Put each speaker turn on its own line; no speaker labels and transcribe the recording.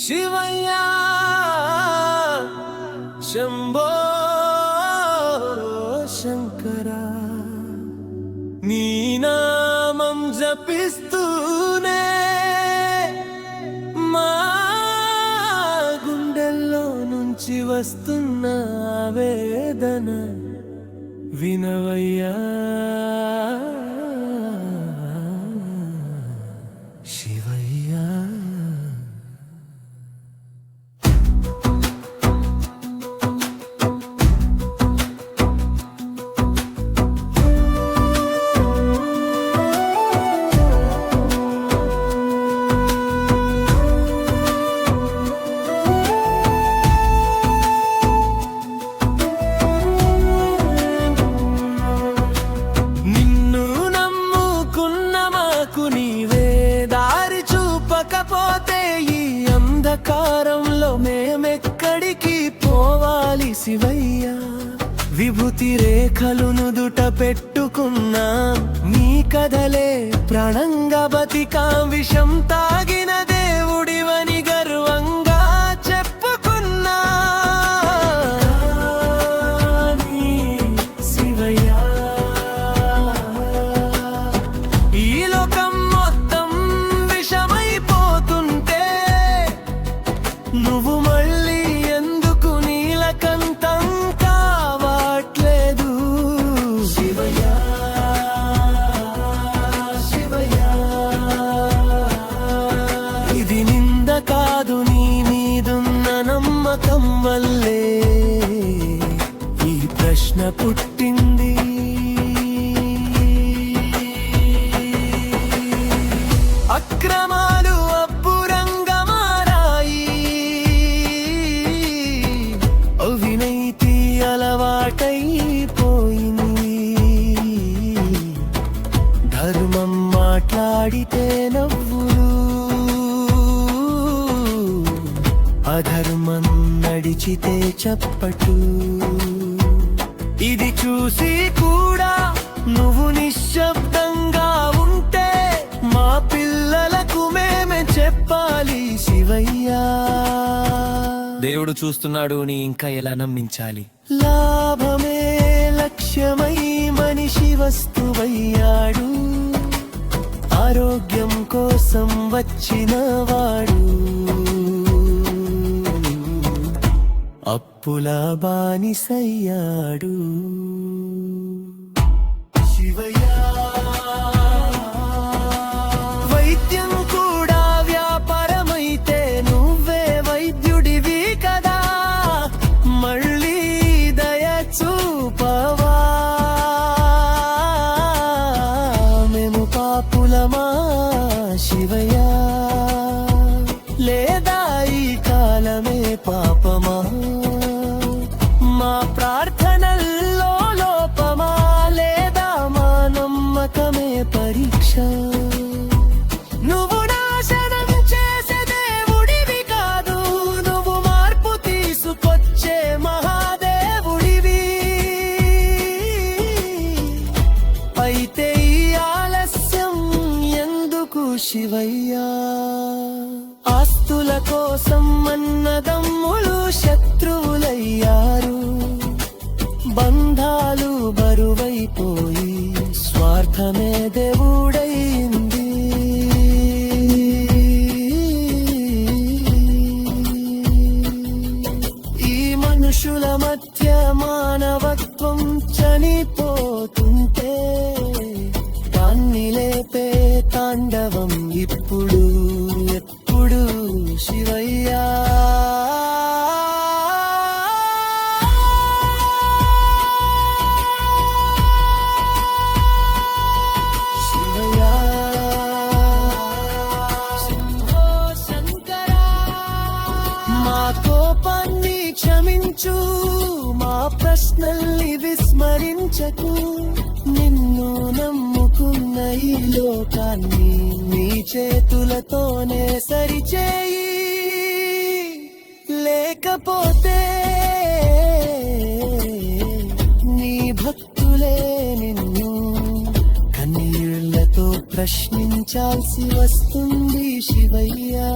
శివయ్యా శంభో శంకర. నీ నామం జపిస్తూనే మా గుండెల్లో నుంచి వస్తున్న వేదన వినవయ్యా. విభూతి రేఖలు నుదుట పెట్టుకున్నా నీ కథలే ప్రణంగా బతికా విషం తాగిన దేవుడివని గర్వంగా చెప్పుకున్నా. శివయ్యా ఈ లోకం మొత్తం విషమైపోతుంటే నువ్వు వల్లే ఈ ప్రశ్న పుట్టింది. అక్రమాలు అబ్బురంగా మారాయి. అవినైతి అలవాటైపోయింది. ధర్మం మాట్లాడితే నవ్వులు అధర్మం నడిచితే చప్పట్లు. ఇది చూసి కూడా నువ్వు నిశ్శబ్దంగా ఉంటే మా పిల్లలకు మేమే చెప్పాలి శివయ్యా. దేవుడు చూస్తున్నాడు నీ ఇంకా ఎలా నమ్మించాలి? లాభమే లక్ష్యమై మనిషి వస్తువయ్యాడు. ఆరోగ్యం కోసం వచ్చిన వాడు. అప్పుల బానిసయ్యాడు ప్రార్థనల్లో లోపమా లేదా మా నమ్మకమే పరీక్ష? నువ్వు నాశనం చేసే దేవుడివి కాదు నువ్వు మార్పు తీసుకొచ్చే మహాదేవుడివి. అయితే ఈ ఆలస్యం ఎందుకు శివయ్యా? రైతుల కోసం అన్నదమ్ములు శత్రువులయ్యారు. బంధాలు బరువైపోయి స్వార్థమే దేవుడైంది. ఈ మనుషుల మధ్య మానవత్వం చనిపోతుంటే దాన్ని లేపే తాండవం ఇప్పుడు ఎప్పుడు శివయ్యా. శివయ్యా. శంభో శంకరా మా కోపాన్ని క్షమించు మా ప్రశ్నల్ని విస్మరించకు నిన్ను నమ్ముకున్న ఈ లోకాన్ని చేతులతోనే సరిచేయి. లేకపోతే నీ భక్తులే నిన్ను కన్నీళ్ళతో ప్రశ్నించాల్సి వస్తుంది శివయ్యా.